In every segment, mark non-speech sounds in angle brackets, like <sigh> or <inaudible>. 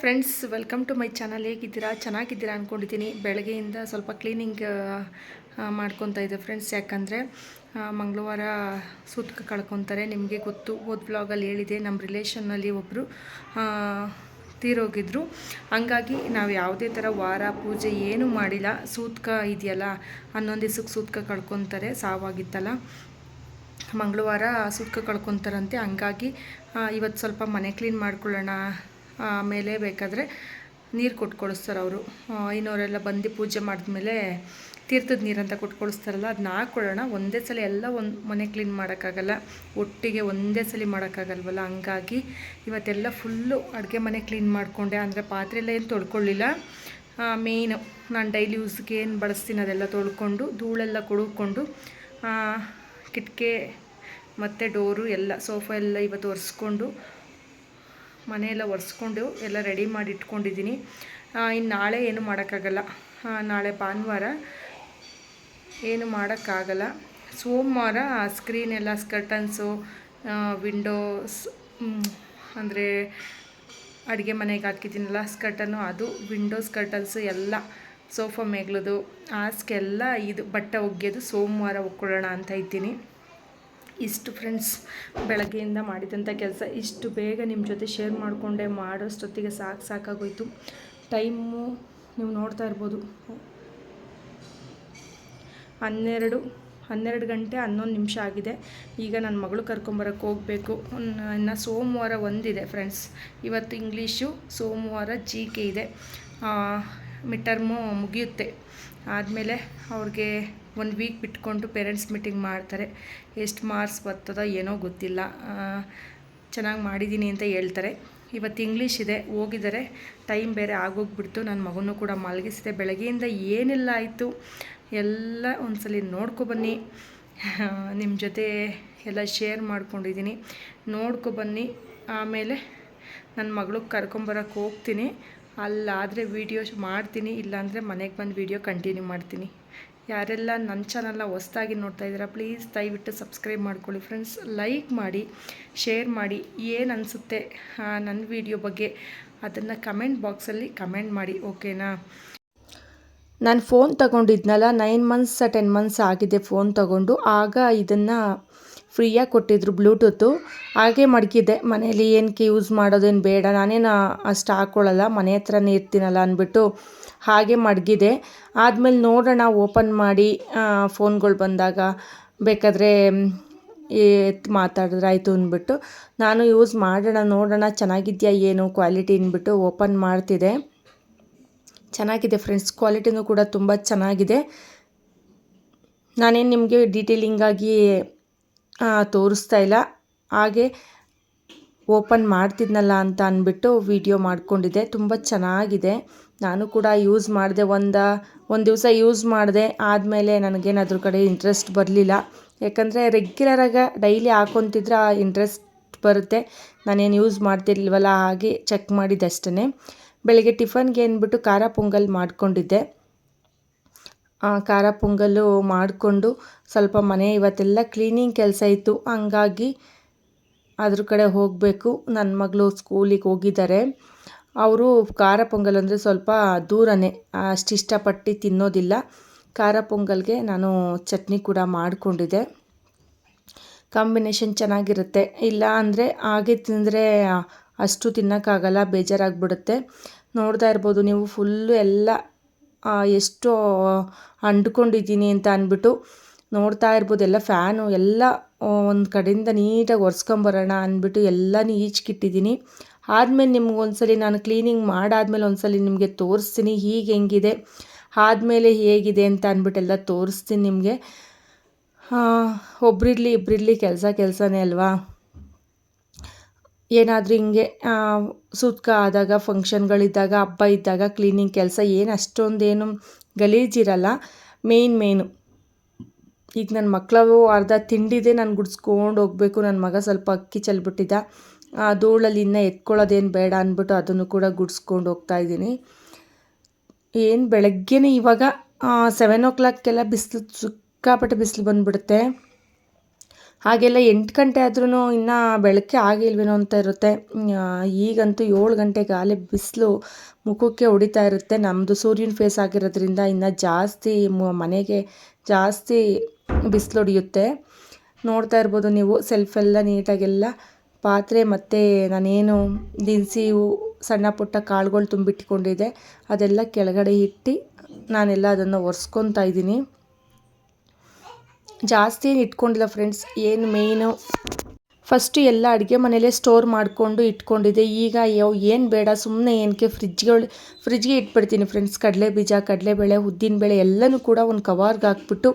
Friends welcome to my channel ಹೇಗಿದ್ದೀರಾ? ಚೆನ್ನಾಗಿದ್ದೀರಾ ಅಂದ್ಕೊಂಡಿದ್ದೀನಿ ಬೆಳಗ್ಗೆಯಿಂದ ಸ್ವಲ್ಪ ಕ್ಲೀನಿಂಗ್ ಮಾಡ್ಕೊತಾ ಇದ್ದೆ ಫ್ರೆಂಡ್ಸ್ ಯಾಕಂದರೆ ಮಂಗಳವಾರ ಸೂತ್ಕ ಕಳ್ಕೊತಾರೆ. ನಿಮಗೆ ಗೊತ್ತು, ಹೋದ ಬ್ಲಾಗಲ್ಲಿ ಹೇಳಿದೆ ನಮ್ಮ ರಿಲೇಷನ್ನಲ್ಲಿ ಒಬ್ಬರು ತೀರೋಗಿದ್ರು. ಹಂಗಾಗಿ ನಾವು ಯಾವುದೇ ಥರ ವಾರ, ಪೂಜೆ ಏನೂ ಮಾಡಿಲ್ಲ. ಸೂತ್ಕ ಇದೆಯಲ್ಲ, ಹನ್ನೊಂದು ದಿವ್ಸಕ್ಕೆ ಸೂತ್ಕ ಕಳ್ಕೊತಾರೆ. ಸಾವಾಗಿತ್ತಲ್ಲ. ಮಂಗಳವಾರ ಸೂತ್ಕ ಕಳ್ಕೊತಾರಂತೆ. ಹಂಗಾಗಿ ಇವತ್ತು ಸ್ವಲ್ಪ ಮನೆ ಕ್ಲೀನ್ ಮಾಡ್ಕೊಳ್ಳೋಣ ಆಮೇಲೆ ಬೇಕಾದರೆ ನೀರು ಕೊಟ್ಟು ಕಳಿಸ್ತಾರೆ ಅವರು ಇನ್ನೋರೆಲ್ಲ ಬಂದು ಪೂಜೆ ಮಾಡಿದ್ಮೇಲೆ ತೀರ್ಥದ ನೀರಂತ ಕೊಟ್ಟು ಕಳಿಸ್ತಾರಲ್ಲ ಅದನ್ನ ಹಾಕ್ಕೊಳ್ಳೋಣ ಒಂದೇ ಸಲ ಎಲ್ಲ ಒಂದು ಮನೆ ಕ್ಲೀನ್ ಮಾಡೋಕ್ಕಾಗಲ್ಲ. ಒಟ್ಟಿಗೆ ಒಂದೇ ಸಲ ಮಾಡೋಕ್ಕಾಗಲ್ವಲ್ಲ? ಹಂಗಾಗಿ ಇವತ್ತೆಲ್ಲ ಫುಲ್ಲು ಅಡುಗೆ ಮನೆ ಕ್ಲೀನ್ ಮಾಡಿಕೊಂಡೆ. ಅಂದರೆ ಪಾತ್ರೆ ಎಲ್ಲ ಏನು ತೊಳ್ಕೊಳ್ಳಿಲ್ಲ ಮೇಯ್ನು ನಾನು ಡೈಲಿ ಯೂಸ್ಗೆ ಏನು ಬಳಸ್ತೀನಿ ಅದೆಲ್ಲ ತೊಳ್ಕೊಂಡು, ಧೂಳೆಲ್ಲ ಕೊಡುಕೊಂಡು ಕಿಟಕಿ ಮತ್ತು ಡೋರು ಎಲ್ಲ ಸೋಫಾ ಎಲ್ಲ ಇವತ್ತು ಒರೆಸ್ಕೊಂಡು ಮನೆಯೆಲ್ಲ ಒರೆಸ್ಕೊಂಡು ಎಲ್ಲ ರೆಡಿ ಮಾಡಿ ಇಟ್ಕೊಂಡಿದ್ದೀನಿ. ಇನ್ನು ನಾಳೆ ಏನು ಮಾಡೋಕ್ಕಾಗಲ್ಲ. ನಾಳೆ ಭಾನುವಾರ ಏನು ಮಾಡೋಕ್ಕಾಗಲ್ಲ. ಸೋಮವಾರ ಸ್ಕ್ರೀನ್ ಎಲ್ಲ ಸ್ಕರ್ಟನ್ಸು ವಿಂಡೋಸ್ ಅಂದರೆ ಅಡುಗೆ ಮನೆಗೆ ಹಾಕಿದ್ದೀನಲ್ಲ ಸ್ಕರ್ಟನ್ನು ಅದು ವಿಂಡೋಸ್ ಕರ್ಟನ್ಸು ಎಲ್ಲ ಸೋಫಾ ಮೇಗ್ಲದು ಹಾಸ್ಗೆಲ್ಲ ಇದು ಬಟ್ಟೆ ಒಗೆಯೋದು ಸೋಮವಾರ ಒಕ್ಕೊಳ್ಳೋಣ ಅಂತ ಇದ್ದೀನಿ. ಇಷ್ಟು ಫ್ರೆಂಡ್ಸ್ ಬೆಳಗ್ಗೆಯಿಂದ ಮಾಡಿದಂಥ ಕೆಲಸ. ಇಷ್ಟು ಬೇಗ ನಿಮ್ಮ ಜೊತೆ ಶೇರ್ ಮಾಡಿಕೊಂಡೆ, ಮಾಡೋಷ್ಟೊತ್ತಿಗೆ ಸಾಕು ಸಾಕಾಗೋಯಿತು. ಟೈಮು ನೀವು ನೋಡ್ತಾ ಇರ್ಬೋದು. ಹನ್ನೆರಡು ಹನ್ನೆರಡು ಗಂಟೆ ಹನ್ನೊಂದು ನಿಮಿಷ ಆಗಿದೆ. ಈಗ ನನ್ನ ಮಗಳು ಕರ್ಕೊಂಬರಕ್ಕೆ ಹೋಗಬೇಕು. ಇನ್ನು ಸೋಮವಾರ ಒಂದಿದೆ ಫ್ರೆಂಡ್ಸ್ ಇವತ್ತು ಇಂಗ್ಲೀಷು, ಸೋಮವಾರ ಜಿ ಕೆ ಇದೆ. ಮಿಟರ್ಮು ಟರ್ಮು ಮುಗಿಯುತ್ತೆ. ಆದಮೇಲೆ ಅವ್ರಿಗೆ ಒಂದು ವೀಕ್ ಬಿಟ್ಕೊಂಡು ಪೇರೆಂಟ್ಸ್ ಮೀಟಿಂಗ್ ಮಾಡ್ತಾರೆ. ಎಷ್ಟು ಮಾರ್ಕ್ಸ್ ಬರ್ತದ ಏನೋ ಗೊತ್ತಿಲ್ಲ. ಚೆನ್ನಾಗಿ ಮಾಡಿದ್ದೀನಿ ಅಂತ ಹೇಳ್ತಾರೆ. ಇವತ್ತು ಇಂಗ್ಲೀಷ್ ಇದೆ, ಹೋಗಿದ್ದಾರೆ. ಟೈಮ್ ಬೇರೆ ಆಗೋಗ್ಬಿಡ್ತು. ನನ್ನ ಮಗನೂ ಕೂಡ ಮಲಗಿಸಿದೆ. ಬೆಳಗ್ಗೆಯಿಂದ ಏನೆಲ್ಲ ಆಯಿತು. ಎಲ್ಲ ಒಂದ್ಸಲಿ ನೋಡ್ಕೊಬನ್ನಿ <laughs> ನಿಮ್ಮ ಜೊತೆ ಎಲ್ಲ ಶೇರ್ ಮಾಡ್ಕೊಂಡಿದ್ದೀನಿ ನೋಡ್ಕೊಬನ್ನಿ ಆಮೇಲೆ ನನ್ನ ಮಗಳಿಗೆ ಕರ್ಕೊಂಬರಕ್ಕೆ ಹೋಗ್ತೀನಿ. ಅಲ್ಲಾದರೆ ವೀಡಿಯೋಸ್ ಮಾಡ್ತೀನಿ, ಇಲ್ಲಾಂದರೆ ಮನೆಗೆ ಬಂದು ವೀಡಿಯೋ ಕಂಟಿನ್ಯೂ ಮಾಡ್ತೀನಿ. ಯಾರೆಲ್ಲ ನನ್ನ ಚಾನಲ್ನ ಹೊಸ್ದಾಗಿ ನೋಡ್ತಾ ಇದ್ದೀರಾ ಪ್ಲೀಸ್ ದಯವಿಟ್ಟು ಸಬ್ಸ್ಕ್ರೈಬ್ ಮಾಡ್ಕೊಳ್ಳಿ ಫ್ರೆಂಡ್ಸ್ ಲೈಕ್ ಮಾಡಿ ಶೇರ್ ಮಾಡಿ, ಏನು ಅನಿಸುತ್ತೆ ನನ್ನ ವೀಡಿಯೋ ಬಗ್ಗೆ ಅದನ್ನು ಕಮೆಂಟ್ ಬಾಕ್ಸಲ್ಲಿ ಕಮೆಂಟ್ ಮಾಡಿ ಓಕೆನಾ ನಾನು ಫೋನ್ ತಗೊಂಡಿದ್ನಲ್ಲ ನೈನ್ ಮಂತ್ಸ್ ಟೆನ್ ಮಂತ್ಸ್ ಆಗಿದೆ ಫೋನ್ ತಗೊಂಡು, ಆಗ ಇದನ್ನು ಫ್ರೀಯಾಗಿ ಕೊಟ್ಟಿದ್ರು ಬ್ಲೂಟೂತು ಹಾಗೆ ಮಡಗಿದ್ದೆ. ಮನೇಲಿ ಏನಕ್ಕೆ ಯೂಸ್ ಮಾಡೋದೇನು ಬೇಡ. ನಾನೇನು ಅಷ್ಟು ಹಾಕ್ಕೊಳ್ಳಲ್ಲ ಮನೆ ಹತ್ರನೇ ಇರ್ತೀನಲ್ಲ ಅಂದ್ಬಿಟ್ಟು ಹಾಗೆ ಮಡಗಿದೆ ಆದಮೇಲೆ ನೋಡೋಣ, ಓಪನ್ ಮಾಡಿ ಫೋನ್ಗಳು ಬಂದಾಗ ಬೇಕಾದರೆ ಎತ್ತು ಮಾತಾಡಿದ್ರೆ ಆಯಿತು ಅಂದ್ಬಿಟ್ಟು ನಾನು ಯೂಸ್ ಮಾಡೋಣ, ನೋಡೋಣ, ಚೆನ್ನಾಗಿದೆಯಾ ಏನು, ಕ್ವಾಲಿಟಿ ಅಂದ್ಬಿಟ್ಟು ಓಪನ್ ಮಾಡ್ತಿದೆ ಚೆನ್ನಾಗಿದೆ ಫ್ರೆಂಡ್ಸ್, ಕ್ವಾಲಿಟಿನೂ ಕೂಡ ತುಂಬ ಚೆನ್ನಾಗಿದೆ. ನಾನೇನು ನಿಮಗೆ ಡೀಟೇಲಿಂಗಾಗಿ ತೋರಿಸ್ತಾ ಇಲ್ಲ. ಹಾಗೆ ಓಪನ್ ಮಾಡ್ತಿದ್ನಲ್ಲ ಅಂತ ಅಂದ್ಬಿಟ್ಟು ವಿಡಿಯೋ ಮಾಡಿಕೊಂಡಿದ್ದೆ. ತುಂಬ ಚೆನ್ನಾಗಿದೆ. ನಾನು ಕೂಡ ಯೂಸ್ ಮಾಡಿದೆ. ಒಂದು ಒಂದು ದಿವಸ ಯೂಸ್ ಮಾಡಿದೆ. ಆದಮೇಲೆ ನನಗೇನು ಕಡೆ ಇಂಟ್ರೆಸ್ಟ್ ಬರಲಿಲ್ಲ. ಯಾಕಂದರೆ ರೆಗ್ಯುಲರಾಗಿ ಡೈಲಿ ಹಾಕೊತಿದ್ರೆ ಇಂಟ್ರೆಸ್ಟ್ ಬರುತ್ತೆ. ನಾನೇನು ಯೂಸ್ ಮಾಡ್ತಿರ್ಲಿಲ್ವಲ್ಲ ಹಾಗೆ ಚೆಕ್ ಮಾಡಿದ್ದಷ್ಟೇ ಬೆಳಗ್ಗೆ ಟಿಫನ್ಗೆ ಅಂದ್ಬಿಟ್ಟು ಖಾರ ಪೊಂಗಲ್ ಮಾಡಿಕೊಂಡಿದ್ದೆ. ಖಾರ ಪೊಂಗಲ್ಲು ಮಾಡಿಕೊಂಡು ಸ್ವಲ್ಪ ಮನೆ ಇವತ್ತೆಲ್ಲ ಕ್ಲೀನಿಂಗ್ ಕೆಲಸ ಇತ್ತು. ಹಂಗಾಗಿ ಅದ್ರ ಕಡೆ ಹೋಗಬೇಕು. ನನ್ನ ಮಗಳು ಸ್ಕೂಲಿಗೆ ಹೋಗಿದ್ದಾರೆ ಅವರು ಖಾರ ಪೊಂಗಲ್ ಅಂದರೆ ಸ್ವಲ್ಪ ದೂರನೇ. ಅಷ್ಟು ಇಷ್ಟಪಟ್ಟು ತಿನ್ನೋದಿಲ್ಲ. ಖಾರ ಪೊಂಗಲ್ಗೆ ನಾನು ಚಟ್ನಿ ಕೂಡ ಮಾಡಿಕೊಂಡಿದ್ದೆ. ಕಾಂಬಿನೇಷನ್ ಚೆನ್ನಾಗಿರುತ್ತೆ. ಇಲ್ಲ ಅಂದರೆ ಹಾಗೆ ತಿಂದರೆ ಅಷ್ಟು ತಿನ್ನೋಕ್ಕಾಗಲ್ಲ, ಬೇಜಾರಾಗ್ಬಿಡುತ್ತೆ. ನೋಡ್ತಾ ಇರ್ಬೋದು ನೀವು ಫುಲ್ಲು ಎಲ್ಲ ಎಷ್ಟು ಅಂಡ್ಕೊಂಡಿದ್ದೀನಿ ಅಂತ ಅಂದ್ಬಿಟ್ಟು ನೋಡ್ತಾ ಇರ್ಬೋದು. ಎಲ್ಲ ಫ್ಯಾನು, ಎಲ್ಲ ಒಂದು ಕಡೆಯಿಂದ ನೀಟಾಗಿ ಒರೆಸ್ಕೊಂಬರೋಣ ಅಂದ್ಬಿಟ್ಟು ಎಲ್ಲನೂ ಈಚ್ಕಿಟ್ಟಿದ್ದೀನಿ ಆದಮೇಲೆ ನಿಮ್ಗೆ ಒಂದ್ಸಲಿ ನಾನು ಕ್ಲೀನಿಂಗ್ ಮಾಡಾದ್ಮೇಲೆ ಒಂದ್ಸಲಿ ನಿಮಗೆ ತೋರಿಸ್ತೀನಿ ಹೀಗೆ ಹೆಂಗಿದೆ, ಆದಮೇಲೆ ಹೇಗಿದೆ ಅಂತ ಅಂದ್ಬಿಟ್ಟೆಲ್ಲ ತೋರಿಸ್ತೀನಿ ನಿಮಗೆ. ಒಬ್ರಿರಲಿ ಇಬ್ಬರಿರಲಿ ಕೆಲಸ ಕೆಲಸನೇ ಅಲ್ವಾ? ಏನಾದರೂ ಹಿಂಗೆ ಸೂತ್ಕ ಆದಾಗ ಫಂಕ್ಷನ್ಗಳಿದ್ದಾಗ ಹಬ್ಬ ಇದ್ದಾಗ ಕ್ಲೀನಿಂಗ್ ಕೆಲಸ ಏನು ಅಷ್ಟೊಂದೇನು ಗಲೀಜಿರಲ್ಲ. ಮೇಯ್ನ್ ಮೇಯ್ನು ಈಗ ನನ್ನ ಮಕ್ಕಳು ಅರ್ಧ ತಿಂಡಿದೆ, ನಾನು ಗುಡಿಸ್ಕೊಂಡು ಹೋಗಬೇಕು. ನನ್ನ ಮಗ ಸ್ವಲ್ಪ ಅಕ್ಕಿ ಚೆಲ್ಬಿಟ್ಟಿದ್ದ ಆ ಧೂಳಲ್ಲಿ ಇನ್ನೂ ಎತ್ಕೊಳ್ಳೋದೇನು ಬೇಡ ಅಂದ್ಬಿಟ್ಟು ಅದನ್ನು ಕೂಡ ಗುಡಿಸ್ಕೊಂಡು ಹೋಗ್ತಾ ಇದ್ದೀನಿ. ಏನು ಬೆಳಗ್ಗೆನೇ ಇವಾಗ ಸೆವೆನ್ ಓ ಕ್ಲಾಕ್ಗೆಲ್ಲ ಬಿಸಿಲು, ಸಿಕ್ಕಾಪಟ್ಟೆ ಬಿಸಿಲು ಬಂದುಬಿಡುತ್ತೆ. ಹಾಗೆಲ್ಲ ಎಂಟು ಗಂಟೆ ಆದ್ರೂ ಇನ್ನೂ ಬೆಳಗ್ಗೆ ಆಗಿಲ್ವೇನೋ ಅಂತ ಇರುತ್ತೆ. ಈಗಂತೂ ಏಳು ಗಂಟೆಗೆ ಗಾಲಿ ಬಿಸಿಲು ಮುಖಕ್ಕೆ ಹೊಡಿತಾ ಇರುತ್ತೆ. ನಮ್ಮದು ಸೂರ್ಯನ ಫೇಸ್ ಆಗಿರೋದ್ರಿಂದ ಇನ್ನು ಜಾಸ್ತಿ ಮನೆಗೆ ಜಾಸ್ತಿ ಬಿಸಿಲು ಹೊಡಿಯುತ್ತೆ. ನೋಡ್ತಾ ಇರ್ಬೋದು ನೀವು ಸೆಲ್ಫೆಲ್ಲ ನೀಟಾಗೆಲ್ಲ ಪಾತ್ರೆ ಮತ್ತು ನಾನೇನು ದಿನಸಿ ಸಣ್ಣ ಪುಟ್ಟ ಕಾಳುಗಳು ತುಂಬಿಟ್ಕೊಂಡಿದ್ದೆ ಅದೆಲ್ಲ ಕೆಳಗಡೆ ಇಟ್ಟು ನಾನೆಲ್ಲ ಅದನ್ನು ಒರೆಸ್ಕೊತಾ ಇದ್ದೀನಿ. ಜಾಸ್ತಿ ಏನು ಇಟ್ಕೊಂಡಿಲ್ಲ ಫ್ರೆಂಡ್ಸ್ ಏನು ಮೇಯ್ನು ಫಸ್ಟು ಎಲ್ಲ ಅಡುಗೆ ಮನೇಲೇ ಸ್ಟೋರ್ ಮಾಡಿಕೊಂಡು ಇಟ್ಕೊಂಡಿದ್ದೆ. ಈಗ ಏನು ಬೇಡ ಸುಮ್ಮನೆ ಏನಕ್ಕೆ ಫ್ರಿಜ್ಗಳು ಫ್ರಿಜ್ಗೆ ಇಟ್ಬಿಡ್ತೀನಿ ಫ್ರೆಂಡ್ಸ್ ಕಡಲೆ ಬೀಜ ಕಡಲೆಬೇಳೆ ಉದ್ದಿನಬೇಳೆ ಎಲ್ಲನೂ ಕೂಡ ಒಂದು ಕವರ್ಗೆ ಹಾಕ್ಬಿಟ್ಟು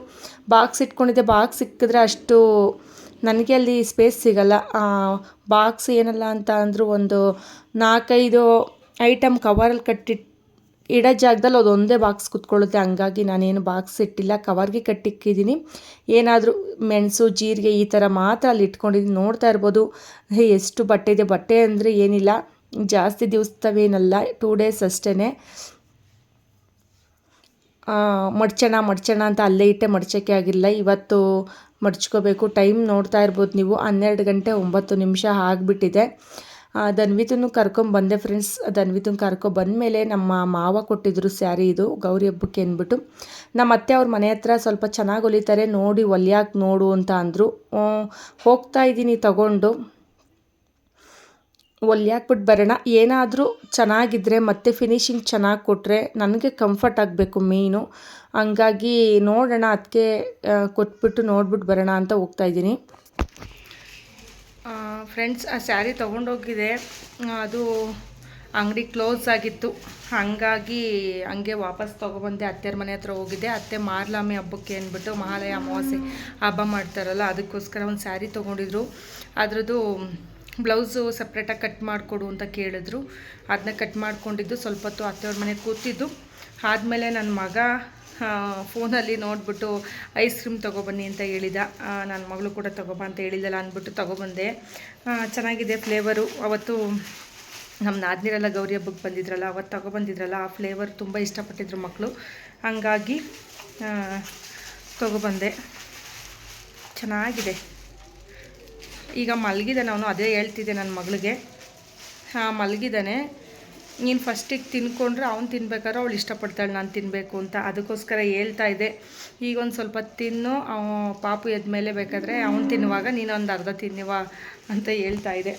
ಬಾಕ್ಸ್ ಇಟ್ಕೊಂಡಿದ್ದೆ. ಬಾಕ್ಸ್ ಸಿಕ್ಕಿದ್ರೆ ಅಷ್ಟು ನನಗೆ ಅಲ್ಲಿ ಸ್ಪೇಸ್ ಸಿಗಲ್ಲ. ಬಾಕ್ಸ್ ಏನಲ್ಲ ಅಂತ ಅಂದರೂ ಒಂದು ನಾಲ್ಕೈದು ಐಟಮ್ ಕವರಲ್ಲಿ ಕಟ್ಟಿಟ್ಟು ಇಡೋ ಜಾಗದಲ್ಲಿ ಅದೊಂದೇ ಬಾಕ್ಸ್ ಕುತ್ಕೊಳ್ಳುತ್ತೆ. ಹಂಗಾಗಿ ನಾನೇನು ಬಾಕ್ಸ್ ಇಟ್ಟಿಲ್ಲ. ಕವರ್ಗೆ ಕಟ್ಟಿಕ್ಕಿದ್ದೀನಿ. ಏನಾದರೂ ಮೆಣಸು, ಜೀರಿಗೆ ಈ ಥರ ಮಾತ್ರ ಅಲ್ಲಿ ಇಟ್ಕೊಂಡಿದ್ದೀನಿ. ನೋಡ್ತಾ ಇರ್ಬೋದು. ಎಷ್ಟು ಬಟ್ಟೆ ಇದೆ. ಬಟ್ಟೆ ಅಂದರೆ ಏನಿಲ್ಲ. ಜಾಸ್ತಿ ದಿವಸದವೇನಲ್ಲ ಟೂ ಡೇಸ್ ಅಷ್ಟೇ ಮಡ್ಚೋಣ ಮಡ್ಚೋಣ ಅಂತ ಅಲ್ಲೇ ಇಟ್ಟೆ ಮಡ್ಚೋಕ್ಕೆ ಆಗಿಲ್ಲ. ಇವತ್ತು ಮಡ್ಚ್ಕೋಬೇಕು. ಟೈಮ್ ನೋಡ್ತಾ ಇರ್ಬೋದು ನೀವು. ಹನ್ನೆರಡು ಗಂಟೆ ಒಂಬತ್ತು ನಿಮಿಷ ಆಗಿಬಿಟ್ಟಿದೆ. ಧನ್ವಿತನು ಕರ್ಕೊಂಬಂದೆ ಫ್ರೆಂಡ್ಸ್ ಧನ್ವಿತನ ಮೇಲೆ ನಮ್ಮ ಮಾವ ಕೊಟ್ಟಿದ್ರು ಸ್ಯಾರಿ ಇದು, ಗೌರಿ ಹಬ್ಬಕ್ಕೆ ಅಂದ್ಬಿಟ್ಟು. ನಮ್ಮ ಅತ್ತೆ ಅವ್ರ ಮನೆ ಹತ್ರ ಸ್ವಲ್ಪ ಚೆನ್ನಾಗಿ ಹೊಲಿತಾರೆ, ನೋಡಿ ಹೊಲಿಯಾಕೆ ನೋಡು ಅಂತ ಅಂದರು. ಹೋಗ್ತಾ ಇದ್ದೀನಿ ತಗೊಂಡು. ಹೊಲಿಯಾಕ್ಬಿಟ್ಟು ಬರೋಣ. ಏನಾದರೂ ಚೆನ್ನಾಗಿದ್ದರೆ ಮತ್ತೆ ಫಿನಿಶಿಂಗ್ ಚೆನ್ನಾಗಿ ಕೊಟ್ಟರೆ ನನಗೆ ಕಂಫರ್ಟ್ ಆಗಬೇಕು ಮೇಯ್ನು ಹಂಗಾಗಿ ನೋಡೋಣ ಅದಕ್ಕೆ ಕೊಟ್ಬಿಟ್ಟು ನೋಡ್ಬಿಟ್ಟು ಬರೋಣ ಅಂತ ಹೋಗ್ತಾ ಇದ್ದೀನಿ. ಫ್ರೆಂಡ್ಸ್ ಆ ಸ್ಯಾರಿ ತೊಗೊಂಡೋಗಿದೆ. ಅದು ಅಂಗಡಿ ಕ್ಲೋಸ್ ಆಗಿತ್ತು. ಹಾಗಾಗಿ ಹಂಗೆ ವಾಪಸ್ ತೊಗೊಬಂದೆ. ಅತ್ತೆಯರ ಮನೆ ಹತ್ರ ಹೋಗಿದ್ದೆ ಅತ್ತೆ ಮಾರ್ಲಾಮಿ ಹಬ್ಬಕ್ಕೆ ಅಂದ್ಬಿಟ್ಟು ಮಹಾಲಯ ಅಮಾವಾಸ್ಯೆ ಹಬ್ಬ ಮಾಡ್ತಾರಲ್ಲ, ಅದಕ್ಕೋಸ್ಕರ ಒಂದು ಸ್ಯಾರಿ ತೊಗೊಂಡಿದ್ರು. ಅದರದ್ದು ಬ್ಲೌಸು ಸಪ್ರೇಟಾಗಿ ಕಟ್ ಮಾಡಿಕೊಡು ಅಂತ ಕೇಳಿದ್ರು. ಅದನ್ನ ಕಟ್ ಮಾಡಿಕೊಂಡಿದ್ದು ಸ್ವಲ್ಪ ಹೊತ್ತು ಅತ್ತೆಯವ್ರ ಮನೆ ಕೂತಿದ್ದು. ಆದಮೇಲೆ ನನ್ನ ಮಗ ಫೋನಲ್ಲಿ ನೋಡಿಬಿಟ್ಟು ಐಸ್ ಕ್ರೀಮ್ ತೊಗೊಬನ್ನಿ ಅಂತ ಹೇಳಿದ. ನನ್ನ ಮಗಳು ಕೂಡ ತೊಗೊಬ ಅಂತ ಹೇಳಿದ್ದಲ್ಲ ಅಂದ್ಬಿಟ್ಟು ತೊಗೊಬಂದೆ. ಚೆನ್ನಾಗಿದೆ ಫ್ಲೇವರು. ಅವತ್ತು ನಮ್ಮ ನಾದ್ನಿರೆಲ್ಲ ಗೌರಿ ಹಬ್ಬಕ್ಕೆ ಬಂದಿದ್ರಲ್ಲ ಅವತ್ತು ತೊಗೊಬಂದಿದ್ರಲ್ಲ, ಆ ಫ್ಲೇವರ್ ತುಂಬ ಇಷ್ಟಪಟ್ಟಿದ್ರು ಮಕ್ಕಳು ಹಂಗಾಗಿ ತೊಗೊಬಂದೆ. ಚೆನ್ನಾಗಿದೆ. ಈಗ ಮಲಗಿದ್ದಾನೆ ನಾನು ಅದೇ ಹೇಳ್ತಿದ್ದೆ ನನ್ನ ಮಗಳಿಗೆ. ಹಾಂ, ಮಲಗಿದ್ದಾನೆ. ನೀನು ಫಸ್ಟಿಗೆ ತಿನ್ಕೊಂಡ್ರೆ ಅವ್ನು ತಿನ್ಬೇಕಾದ್ರೆ ಅವಳು ಇಷ್ಟಪಡ್ತಾಳೆ ನಾನು ತಿನ್ನಬೇಕು ಅಂತ. ಅದಕ್ಕೋಸ್ಕರ ಹೇಳ್ತಾ ಇದ್ದೆ ಈಗ ಒಂದು ಸ್ವಲ್ಪ ತಿನ್ನು ಪಾಪು ಎದ್ಮೇಲೆ ಬೇಕಾದರೆ ಅವ್ನು ತಿನ್ನುವಾಗ ನೀನೊಂದು ಒಂದು ಅರ್ಧ ತಿನ್ನುವ ಅಂತ ಹೇಳ್ತಾ ಇದೆ.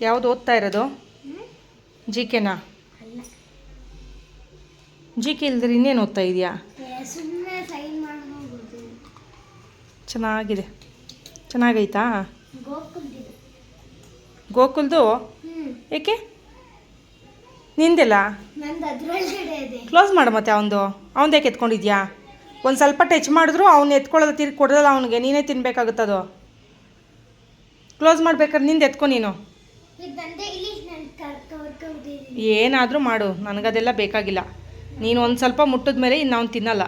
ಯಾವುದು ಓದ್ತಾ ಇರೋದು? ಜಿ ಕೆನಾ ಜಿ ಕೆ ಇಲ್ದ್ರೆ ಇನ್ನೇನು ಓದ್ತಾ ಇದೆಯಾ? ಚೆನ್ನಾಗಿದೆ. ಚೆನ್ನಾಗೈತಾ? ಗೋಕುಲ್ದು? ಏಕೆ? ನಿಂದೆಲ್ಲ? ಕ್ಲೋಸ್ ಮಾಡು ಮತ್ತೆ ಅವನದು ಅವನ್ ಯಾಕೆ ಎತ್ಕೊಂಡಿದ್ಯಾ? ಒಂದು ಸ್ವಲ್ಪ ಟಚ್ ಮಾಡಿದ್ರು ಅವ್ನು ಎತ್ಕೊಳ್ಳೋದು ತಿರ್ಗಿ ಕೊಡೋದಲ್ಲ ಅವನಿಗೆ. ನೀನೇ ತಿನ್ಬೇಕಾಗುತ್ತದು ಕ್ಲೋಸ್ ಮಾಡ್ಬೇಕಾದ್ರೆ ನಿಂದ ಎತ್ಕೊ ನೀನು. ಏನಾದರೂ ಮಾಡು. ನನಗದೆಲ್ಲ ಬೇಕಾಗಿಲ್ಲ. ನೀನು ಒಂದು ಸ್ವಲ್ಪ ಮುಟ್ಟಿದ ಮೇಲೆ ಇನ್ನು ಅವ್ನು ತಿನ್ನಲ್ಲ.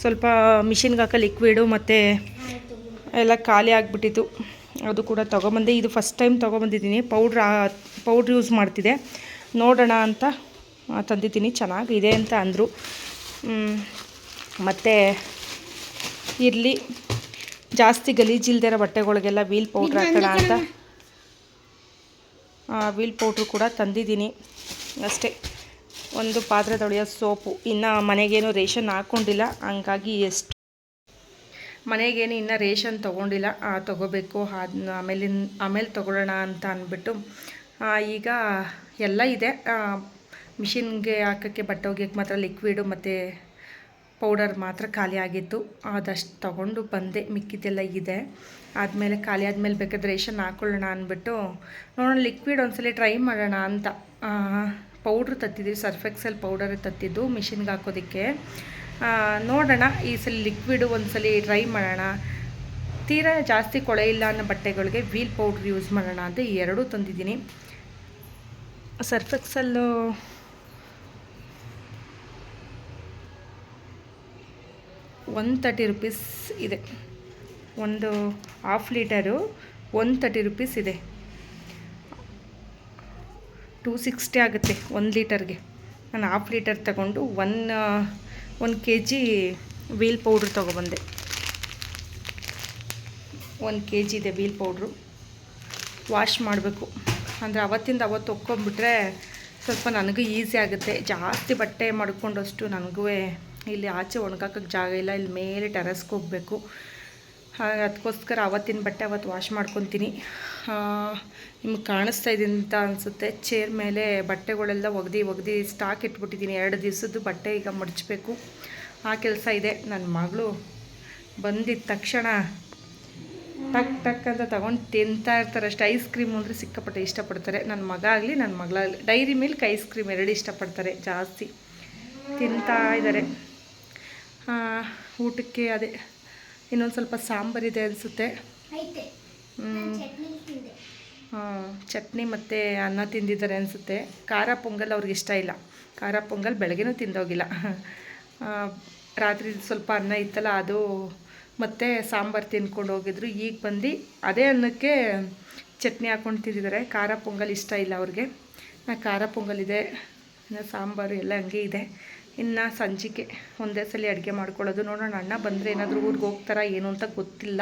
ಸ್ವಲ್ಪ ಮಿಷಿನ್ಗೆ ಹಾಕೋ ಲಿಕ್ವಿಡು ಮತ್ತು ಎಲ್ಲ ಖಾಲಿ ಆಗಿಬಿಟ್ಟಿತ್ತು. ಅದು ಕೂಡ ತೊಗೊಬಂದೆ. ಇದು ಫಸ್ಟ್ ಟೈಮ್ ತೊಗೊಬಂದಿದ್ದೀನಿ. ಪೌಡ್ರ್ ಪೌಡ್ರ್ ಯೂಸ್ ಮಾಡ್ತಿದ್ದೆ ನೋಡೋಣ ಅಂತ ತಂದಿದ್ದೀನಿ. ಚೆನ್ನಾಗಿದೆ ಅಂತ ಅಂದರು. ಮತ್ತು ಇರಲಿ. ಜಾಸ್ತಿ ಗಲೀಜಿಲ್ದಿರೋ ಬಟ್ಟೆಗಳಿಗೆಲ್ಲ ವೀಲ್ ಪೌಡ್ರ್ ಹಾಕೋಣ ಅಂತ. ವೀಲ್ ಪೌಡ್ರು ಕೂಡ ತಂದಿದ್ದೀನಿ. ಅಷ್ಟೇ. ಒಂದು ಪಾತ್ರೆ ತೊಳೆಯೋ ಸೋಪು. ಇನ್ನು ಮನೆಗೇನು ರೇಷನ್ ಹಾಕ್ಕೊಂಡಿಲ್ಲ ಹಂಗಾಗಿ ಎಷ್ಟು ಮನೆಗೇನು ಇನ್ನೂ ರೇಷನ್ ತೊಗೊಂಡಿಲ್ಲ ತೊಗೋಬೇಕು ಆಮೇಲೆ ಆಮೇಲೆ ತೊಗೊಳ್ಳೋಣ ಅಂತ ಅಂದ್ಬಿಟ್ಟು ಈಗ ಎಲ್ಲ ಇದೆ. ಮಿಷಿನ್ಗೆ ಹಾಕೋಕ್ಕೆ ಬಟ್ಟೆ ಒಗೆಯೋಕ್ಕೆ ಮಾತ್ರ ಲಿಕ್ವಿಡು ಮತ್ತು ಪೌಡರ್ ಮಾತ್ರ ಖಾಲಿ ಆಗಿತ್ತು. ಅದಷ್ಟು ತೊಗೊಂಡು ಬಂದೆ, ಮಿಕ್ಕಿದ್ದೆಲ್ಲ ಇದೆ. ಆದಮೇಲೆ ಖಾಲಿ ಆದಮೇಲೆ ಬೇಕಾದ್ರೆ ರೇಷನ್ ಹಾಕ್ಕೊಳ್ಳೋಣ ಅಂದ್ಬಿಟ್ಟು, ನೋಡೋಣ ಲಿಕ್ವಿಡ್ ಒಂದ್ಸಲ ಟ್ರೈ ಮಾಡೋಣ ಅಂತ. ಪೌಡ್ರ್ ತತ್ತಿದ್ದೀವಿ ಸರ್ಫೆಕ್ಸಲ್ ಪೌಡರ್ ತತ್ತಿದ್ದು ಮಿಷಿನ್ಗೆ ಹಾಕೋದಕ್ಕೆ. ನೋಡೋಣ. ಈ ಸಲ ಲಿಕ್ವಿಡು ಒಂದ್ಸಲ ಡ್ರೈ ಮಾಡೋಣ. ತೀರಾ ಜಾಸ್ತಿ ಕೊಳೆ ಇಲ್ಲ ಅನ್ನೋ ಬಟ್ಟೆಗಳಿಗೆ ವೀಲ್ ಪೌಡ್ರ್ ಯೂಸ್ ಮಾಡೋಣ ಅಂತ ಈ ಎರಡೂ ತಂದಿದ್ದೀನಿ. ಸರ್ಫೆಕ್ಸಲ್ಲು ಒನ್ ತರ್ಟಿ ರುಪೀಸ್ ಇದೆ. ಒಂದು half litre one thirty rupees ಇದೆ. ಟೂ ಸಿಕ್ಸ್ಟಿ ಆಗುತ್ತೆ ಒಂದು ಲೀಟರ್ಗೆ ನಾನು ಹಾಫ್ ಲೀಟರ್ ತಗೊಂಡು ಒನ್ ಒಂದು ಕೆ ಜಿ ವೀಲ್ ಪೌಡ್ರ್ ತೊಗೊಬಂದೆ. ಒಂದು ಕೆ ಜಿ ಇದೆ ವೀಲ್ ಪೌಡ್ರು. ವಾಶ್ ಮಾಡಬೇಕು. ಅಂದರೆ ಅವತ್ತಿಂದ ಅವತ್ತು ಒಕ್ಕೊಂಬಿಟ್ರೆ ಸ್ವಲ್ಪ ನನಗೂ ಈಸಿ ಆಗುತ್ತೆ. ಜಾಸ್ತಿ ಬಟ್ಟೆ ಮಡ್ಕೊಂಡಷ್ಟು ನನಗೂ ಇಲ್ಲಿ ಆಚೆ ಒಣಗಾಕಕ್ಕೆ ಜಾಗ ಇಲ್ಲ. ಇಲ್ಲಿ ಮೇಲೆ ಟೆರಸ್ಗೆ ಹೋಗಬೇಕು. ಹಾಗೆ ಅದಕ್ಕೋಸ್ಕರ ಅವತ್ತಿನ ಬಟ್ಟೆ ಅವತ್ತು ವಾಶ್ ಮಾಡ್ಕೊತೀನಿ. ನಿಮ್ಗೆ ಕಾಣಿಸ್ತಾ ಇದೆ ಅಂತ ಅನಿಸುತ್ತೆ. ಚೇರ್ ಮೇಲೆ ಬಟ್ಟೆಗಳೆಲ್ಲ ಒಗ್ದು ಒಗ್ದು ಸ್ಟಾಕ್ ಇಟ್ಬಿಟ್ಟಿದ್ದೀನಿ. ಎರಡು ದಿವಸದ್ದು ಬಟ್ಟೆ ಈಗ ಮಡಚಬೇಕು. ಆ ಕೆಲಸ ಇದೆ. ನನ್ನ ಮಗಳು ಬಂದಿದ್ದ ತಕ್ಷಣ ಟಕ್ ಟಕ್ ಅಂತ ತಗೊಂಡು ತಿಂತಾ ಇರ್ತಾರೆ. ಅಷ್ಟು ಐಸ್ ಕ್ರೀಮ್ ಅಂದರೆ ಸಿಕ್ಕಾಪಟ್ಟೆ ಇಷ್ಟಪಡ್ತಾರೆ. ನನ್ನ ಮಗ ಆಗಲಿ ನನ್ನ ಮಗಳಾಗಲಿ ಡೈರಿ ಮಿಲ್ಕ್ ಐಸ್ ಕ್ರೀಮ್ ಎರಡು ಇಷ್ಟಪಡ್ತಾರೆ. ಜಾಸ್ತಿ ತಿಂತಾ ಇದ್ದಾರೆ ಊಟಕ್ಕೆ ಅದೇ. ಇನ್ನೊಂದು ಸ್ವಲ್ಪ ಸಾಂಬಾರಿದೆ ಅನಿಸುತ್ತೆ. ಹ್ಞೂ ನಾನ್ ಚಟ್ನಿ ಮತ್ತು ಅನ್ನ ತಿಂದಿದ್ದಾರೆ ಅನಿಸುತ್ತೆ. ಖಾರ ಪೊಂಗಲ್ ಅವ್ರಿಗೆ ಇಷ್ಟ ಇಲ್ಲ. ಖಾರ ಪೊಂಗಲ್ ಬೆಳಗ್ಗೆನೂ ತಿಂದೋಗಿಲ್ಲ. ರಾತ್ರಿ ಸ್ವಲ್ಪ ಅನ್ನ ಇತ್ತಲ್ಲ ಅದು ಮತ್ತು ಸಾಂಬಾರು ತಿನ್ಕೊಂಡು ಹೋಗಿದ್ರು. ಈಗ ಬಂದು ಅದೇ ಅನ್ನಕ್ಕೆ ಚಟ್ನಿ ಹಾಕ್ಕೊಂಡು ತಿಂದಿದ್ದಾರೆ. ಖಾರ ಪೊಂಗಲ್ ಇಷ್ಟ ಇಲ್ಲ ಅವ್ರಿಗೆ. ನಾ ಖಾರ ಪೊಂಗಲ್ ಇದೆ ಸಾಂಬಾರು ಎಲ್ಲ ಹಂಗೆ ಇದೆ. ಇನ್ನು ಸಂಜಿಕೆ ಒಂದೇ ಸಲ ಅಡುಗೆ ಮಾಡ್ಕೊಳ್ಳೋದು. ನೋಡೋಣ, ಅಣ್ಣ ಬಂದರೆ ಏನಾದರೂ ಊರಿಗೆ ಹೋಗ್ತಾರಾ ಏನು ಅಂತ ಗೊತ್ತಿಲ್ಲ.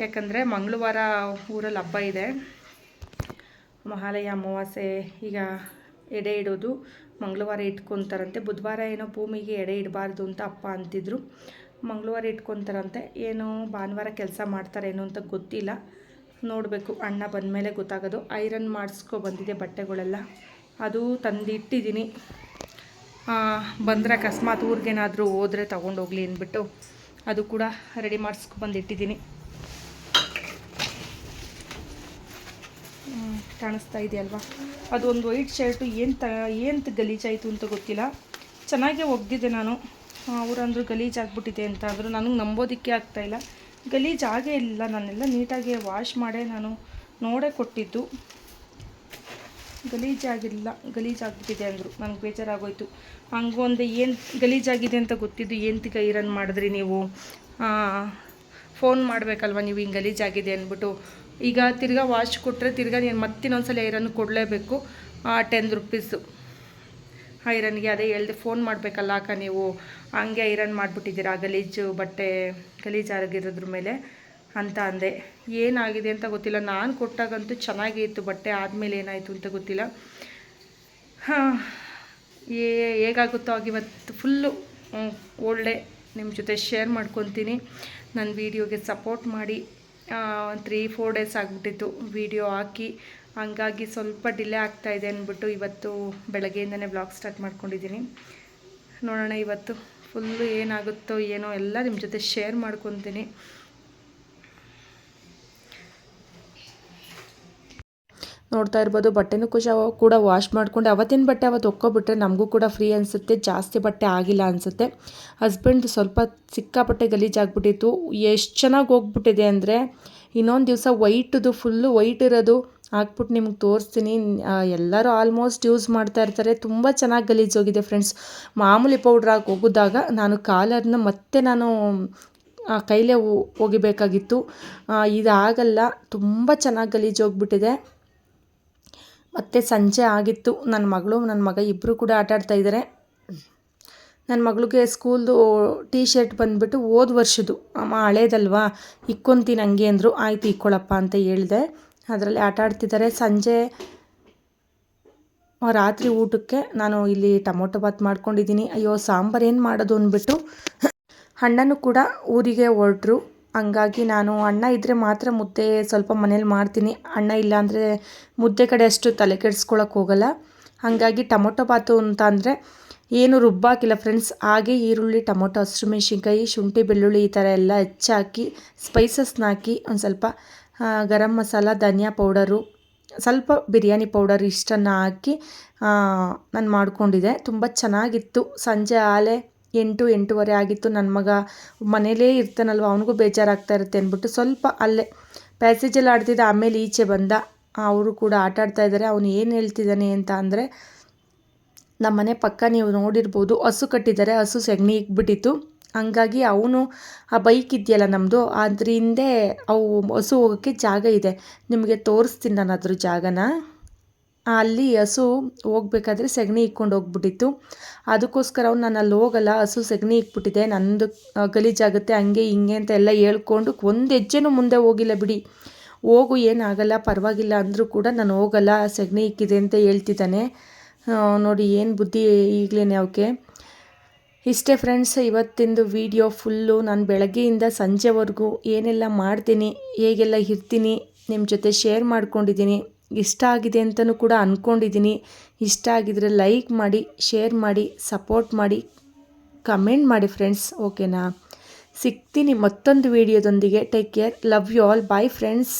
ಯಾಕಂದರೆ ಮಂಗಳವಾರ ಊರಲ್ಲಿ ಹಬ್ಬ ಇದೆ. ಮಹಾಲಯ ಅಮಾವಾಸ್ಯೆ ಈಗ ಎಡೆ ಇಡೋದು. ಮಂಗಳವಾರ ಇಟ್ಕೊತಾರಂತೆ. ಬುಧವಾರ ಏನೋ ಭೂಮಿಗೆ ಎಡೆ ಇಡಬಾರ್ದು ಅಂತ ಅಪ್ಪ ಅಂತಿದ್ರು. ಮಂಗಳವಾರ ಇಟ್ಕೊತಾರಂತೆ. ಏನೋ ಭಾನುವಾರ ಕೆಲಸ ಮಾಡ್ತಾರೇನೋ ಅಂತ ಗೊತ್ತಿಲ್ಲ. ನೋಡಬೇಕು, ಅಣ್ಣ ಬಂದಮೇಲೆ ಗೊತ್ತಾಗೋದು. ಐರನ್ ಮಾಡಿಸ್ಕೊ ಬಂದಿದೆ ಬಟ್ಟೆಗಳೆಲ್ಲ. ಅದು ತಂದಿಟ್ಟಿದ್ದೀನಿ. ಬಂದರೆ ಅಕಸ್ಮಾತ್ ಊರಿಗೇನಾದರೂ ಹೋದರೆ ತೊಗೊಂಡೋಗ್ಲಿ ಅಂದ್ಬಿಟ್ಟು ಅದು ಕೂಡ ರೆಡಿ ಮಾಡಿಸ್ಕೊ ಬಂದಿಟ್ಟಿದ್ದೀನಿ. ಕಾಣಿಸ್ತಾ ಇದೆಯಲ್ವಾ? ಅದೊಂದು ವೈಟ್ ಶರ್ಟು, ಏನು ತ ಏನು ಗಲೀಜಾಯಿತು ಅಂತ ಗೊತ್ತಿಲ್ಲ. ಚೆನ್ನಾಗೇ ಒಗ್ದಿದ್ದೆ ನಾನು. ಅವರಂದ್ರು ಗಲೀಜಾಗ್ಬಿಟ್ಟಿದೆ ಅಂತ ಅಂದರು ನನಗೆ ನಂಬೋದಕ್ಕೆ ಆಗ್ತಾಯಿಲ್ಲ ಗಲೀಜಾಗೇ ಇಲ್ಲ ನಾನೆಲ್ಲ ನೀಟಾಗಿ ವಾಶ್ ಮಾಡೇ ನಾನು ನೋಡೇ ಕೊಟ್ಟಿದ್ದು. ಗಲೀಜಾಗಿಲ್ಲ, ಗಲೀಜಾಗ್ಬಿಟ್ಟಿದೆ ಅಂದರು. ನನಗೆ ಬೇಜಾರಾಗೋಯ್ತು. ಒಂದು ಏನು ಗಲೀಜಾಗಿದೆ ಅಂತ ಗೊತ್ತಿದ್ದು ಏಂತಿಗೆ ಐರನ್ ಮಾಡಿದ್ರಿ ನೀವು? ಫೋನ್ ಮಾಡಬೇಕಲ್ವ ನೀವು ಹಿಂಗೆ ಗಲೀಜಾಗಿದೆ ಅಂದ್ಬಿಟ್ಟು? ಈಗ ತಿರ್ಗಾ ವಾಶ್ ಕೊಟ್ಟರೆ ತಿರ್ಗಾ ನೀನು ಮತ್ತಿನ್ನೊಂದ್ಸಲ ಐರನ್ ಕೊಡಲೇಬೇಕು. ಟೆನ್ ರುಪೀಸು ಐರನ್ಗೆ ಅದೇ ಹೇಳ್ದೆ, ಫೋನ್ ಮಾಡಬೇಕಲ್ಲ ಅಕ್ಕ ನೀವು. ಹಂಗೆ ಐರನ್ ಮಾಡಿಬಿಟ್ಟಿದ್ದೀರಾ ಗಲೀಜು ಬಟ್ಟೆ ಗಲೀಜಾಗಿರೋದ್ರ ಮೇಲೆ? ಅಂತ ಅಂದೆ. ಏನಾಗಿದೆ ಅಂತ ಗೊತ್ತಿಲ್ಲ. ನಾನು ಕೊಟ್ಟಾಗಂತೂ ಚೆನ್ನಾಗೇ ಇತ್ತು. ಬಟ್ಟೆ ಆದಮೇಲೆ ಏನಾಯಿತು ಅಂತ ಗೊತ್ತಿಲ್ಲ. ಹಾಂ, ಏ, ಹೇಗಾಗುತ್ತೋ ಆಗಿವತ್ತು ಫುಲ್ಲು ಒಳ್ಳೆ ನಿಮ್ಮ ಜೊತೆ ಶೇರ್ ಮಾಡ್ಕೊತೀನಿ. ನನ್ನ ವೀಡಿಯೋಗೆ ಸಪೋರ್ಟ್ ಮಾಡಿ. ತ್ರೀ ಫೋರ್ ಡೇಸ್ ಆಗಿಬಿಟ್ಟಿತ್ತು. ವೀಡಿಯೋ ಹಾಕಿ. ಹಂಗಾಗಿ ಸ್ವಲ್ಪ ಡಿಲೇ ಆಗ್ತಾಯಿದೆ ಅಂದ್ಬಿಟ್ಟು ಇವತ್ತು ಬೆಳಗ್ಗೆಯಿಂದನೇ ಬ್ಲಾಗ್ ಸ್ಟಾರ್ಟ್ ಮಾಡ್ಕೊಂಡಿದ್ದೀನಿ. ನೋಡೋಣ ಇವತ್ತು ಫುಲ್ಲು ಏನಾಗುತ್ತೋ ಏನೋ ಎಲ್ಲ ನಿಮ್ಮ ಜೊತೆ ಶೇರ್ ಮಾಡ್ಕೊತೀನಿ. ನೋಡ್ತಾ ಇರ್ಬೋದು. ಬಟ್ಟೆನೂ ಕುಶ ಕೂಡ ವಾಶ್ ಮಾಡ್ಕೊಂಡು ಅವತ್ತಿನ ಬಟ್ಟೆ ಅವತ್ತು ಒಕ್ಕೊಬಿಟ್ರೆ ನಮಗೂ ಕೂಡ ಫ್ರೀ ಅನಿಸುತ್ತೆ. ಜಾಸ್ತಿ ಬಟ್ಟೆ ಆಗಿಲ್ಲ ಅನಿಸುತ್ತೆ. ಹಸ್ಬೆಂಡ್ ಸ್ವಲ್ಪ ಸಿಕ್ಕಾಪಟ್ಟೆ ಗಲೀಜಾಗ್ಬಿಟ್ಟಿತ್ತು ಎಷ್ಟು ಚೆನ್ನಾಗಿ ಹೋಗ್ಬಿಟ್ಟಿದೆ ಅಂದರೆ ಇನ್ನೊಂದು ದಿವಸ ವೈಟದು ಫುಲ್ಲು ವೈಟ್ ಇರೋದು ಹಾಕ್ಬಿಟ್ಟು ನಿಮ್ಗೆ ತೋರಿಸ್ತೀನಿ. ಎಲ್ಲರೂ ಆಲ್ಮೋಸ್ಟ್ ಯೂಸ್ ಮಾಡ್ತಾ ಇರ್ತಾರೆ. ತುಂಬ ಚೆನ್ನಾಗಿ ಗಲೀಜೋಗಿದೆ ಫ್ರೆಂಡ್ಸ್ ಮಾಮೂಲಿ ಪೌಡ್ರ್ ಹಾಕಿ ಹೋಗಿದಾಗ ನಾನು ಕಾಲರ್ನ ಮತ್ತೆ ನಾನು ಕೈಲೇ ಹೋಗಿಬೇಕಾಗಿತ್ತು. ಇದಾಗಲ್ಲ. ತುಂಬ ಚೆನ್ನಾಗಿ ಗಲೀಜೋಗ್ಬಿಟ್ಟಿದೆ ಮತ್ತು ಸಂಜೆ ಆಗಿತ್ತು. ನನ್ನ ಮಗಳು ನನ್ನ ಮಗ ಇಬ್ಬರು ಕೂಡ ಆಟ ಆಡ್ತಾ ಇದ್ದಾರೆ ನನ್ನ ಮಗಳಿಗೆ ಸ್ಕೂಲ್ದು ಟೀ ಶರ್ಟ್ ಬಂದುಬಿಟ್ಟು ಹೋದ ವರ್ಷದ್ದು. ಅಮ್ಮ ಹಳೇದಲ್ವಾ? ಇಕ್ಕೊಂತೀನಿ ಹಂಗೆ ಅಂದರು. ಆಯಿತು ಇಕ್ಕೊಳಪ್ಪ ಅಂತ ಹೇಳಿದೆ. ಅದರಲ್ಲಿ ಆಟ ಆಡ್ತಿದ್ದಾರೆ ಸಂಜೆ ರಾತ್ರಿ ಊಟಕ್ಕೆ ನಾನು ಇಲ್ಲಿ ಟೊಮೊಟೊ ಬಾತ್ ಮಾಡ್ಕೊಂಡಿದ್ದೀನಿ. ಅಯ್ಯೋ, ಸಾಂಬಾರು ಏನು ಮಾಡೋದು? ಅಂದ್ಬಿಟ್ಟು ಅಣ್ಣನೂ ಕೂಡ ಊರಿಗೆ ಹೊರಟ್ರು. ಹಂಗಾಗಿ ನಾನು ಅಣ್ಣ ಇದ್ದರೆ ಮಾತ್ರ ಮುದ್ದೆ ಸ್ವಲ್ಪ ಮನೇಲಿ ಮಾಡ್ತೀನಿ. ಅಣ್ಣ ಇಲ್ಲ ಅಂದರೆ ಮುದ್ದೆ ಕಡೆ ಅಷ್ಟು ತಲೆ ಕೆಡಿಸ್ಕೊಳಕ್ಕೆ ಹೋಗಲ್ಲ. ಹಾಗಾಗಿ ಟೊಮೊಟೊ ಬಾತು ಅಂತ ಅಂದರೆ ಏನು ರುಬ್ಬಾಕಿಲ್ಲ ಫ್ರೆಂಡ್ಸ್ ಹಾಗೆ ಈರುಳ್ಳಿ, ಟೊಮೊಟೊ ಹಸಿರು ಮೆಣಸಿನ್ಕಾಯಿ ಶುಂಠಿ, ಬೆಳ್ಳುಳ್ಳಿ ಈ ಥರ ಎಲ್ಲ ಹೆಚ್ಚಾಕಿ ಸ್ಪೈಸಸ್ನ ಹಾಕಿ ಒಂದು ಸ್ವಲ್ಪ ಗರಂ ಮಸಾಲ, ಧನಿಯಾ ಪೌಡರು ಸ್ವಲ್ಪ ಬಿರಿಯಾನಿ ಪೌಡರ್ ಇಷ್ಟನ್ನು ಹಾಕಿ ನಾನು ಮಾಡಿಕೊಂಡಿದ್ದೆ. ತುಂಬ ಚೆನ್ನಾಗಿತ್ತು. ಸಂಜೆ ಆಲೆ ಎಂಟು, ಎಂಟೂವರೆ ಆಗಿತ್ತು. ನನ್ನ ಮಗ ಮನೇಲೇ ಇರ್ತಾನಲ್ವ, ಅವನಿಗೂ ಬೇಜಾರಾಗ್ತಾ ಇರುತ್ತೆ ಅಂದ್ಬಿಟ್ಟು ಸ್ವಲ್ಪ ಅಲ್ಲೇ ಪ್ಯಾಸೇಜಲ್ಲಿ ಆಡ್ತಿದ್ದ ಆಮೇಲೆ ಈಚೆ ಬಂದ. ಅವರು ಕೂಡ ಆಟ ಆಡ್ತಾ ಇದ್ದಾರೆ ಅವನು ಏನು ಹೇಳ್ತಿದ್ದಾನೆ ಅಂತ ಅಂದರೆ ನಮ್ಮ ಮನೆ ಪಕ್ಕ ನೀವು ನೋಡಿರ್ಬೋದು, ಹಸು ಕಟ್ಟಿದ್ದಾರೆ. ಹಸು ಸೆಗಣಿ ಇಕ್ಬಿಟ್ಟಿತ್ತು. ಹಂಗಾಗಿ ಅವನು ಆ ಬೈಕ್ ಇದೆಯಲ್ಲ ನಮ್ಮದು ಅದ್ರ ಹಿಂದೆ ಅವು ಹಸು ಹೋಗೋಕ್ಕೆ ಜಾಗ ಇದೆ. ನಿಮಗೆ ತೋರಿಸ್ತೀನಿ ನಾನು ಅದ್ರ ಜಾಗನ. ಅಲ್ಲಿ ಹಸು ಹೋಗ್ಬೇಕಾದ್ರೆ ಸಗಣಿ ಇಕ್ಕೊಂಡು ಹೋಗ್ಬಿಟ್ಟಿತ್ತು. ಅದಕ್ಕೋಸ್ಕರ ಅವ್ನು ನಾನು ಅಲ್ಲಿ ಹೋಗಲ್ಲ, ಹಸು ಸೆಗಣಿ ಇಕ್ಬಿಟ್ಟಿದೆ ನಂದು ಗಲೀಜಾಗುತ್ತೆ, ಹಂಗೆ ಹಿಂಗೆ ಅಂತ ಎಲ್ಲ ಹೇಳ್ಕೊಂಡು ಒಂದು ಹೆಜ್ಜೆನೂ ಮುಂದೆ ಹೋಗಿಲ್ಲ ಬಿಡಿ. ಹೋಗು, ಏನಾಗಲ್ಲ, ಪರವಾಗಿಲ್ಲ ಅಂದರೂ ಕೂಡ ನಾನು ಹೋಗಲ್ಲ, ಸಗಣಿ ಇಕ್ಕಿದೆ ಅಂತ ಹೇಳ್ತಿದ್ದಾನೆ. ನೋಡಿ, ಏನು ಬುದ್ಧಿ ಈಗಲೇ ಅವಕ್ಕೆ ಇಷ್ಟೇ ಫ್ರೆಂಡ್ಸ್ ಇವತ್ತಿಂದು ವಿಡಿಯೋ ಫುಲ್ಲು ನಾನು ಬೆಳಗ್ಗೆಯಿಂದ ಸಂಜೆವರೆಗೂ ಏನೆಲ್ಲ ಮಾಡ್ತೀನಿ, ಹೇಗೆಲ್ಲ ಇರ್ತೀನಿ ನಿಮ್ಮ ಜೊತೆ ಶೇರ್ ಮಾಡ್ಕೊಂಡಿದ್ದೀನಿ. ಇಷ್ಟ ಆಗಿದೆ ಅಂತಲೂ ಕೂಡ ಅಂದ್ಕೊಂಡಿದ್ದೀನಿ ಇಷ್ಟ ಆಗಿದರೆ ಲೈಕ್ ಮಾಡಿ ಶೇರ್ ಮಾಡಿ ಸಪೋರ್ಟ್ ಮಾಡಿ ಕಮೆಂಟ್ ಮಾಡಿ ಫ್ರೆಂಡ್ಸ್ ಓಕೆನಾ ಸಿಗ್ತೀನಿ ಮತ್ತೊಂದು ವಿಡಿಯೋದೊಂದಿಗೆ take care love you all bye friends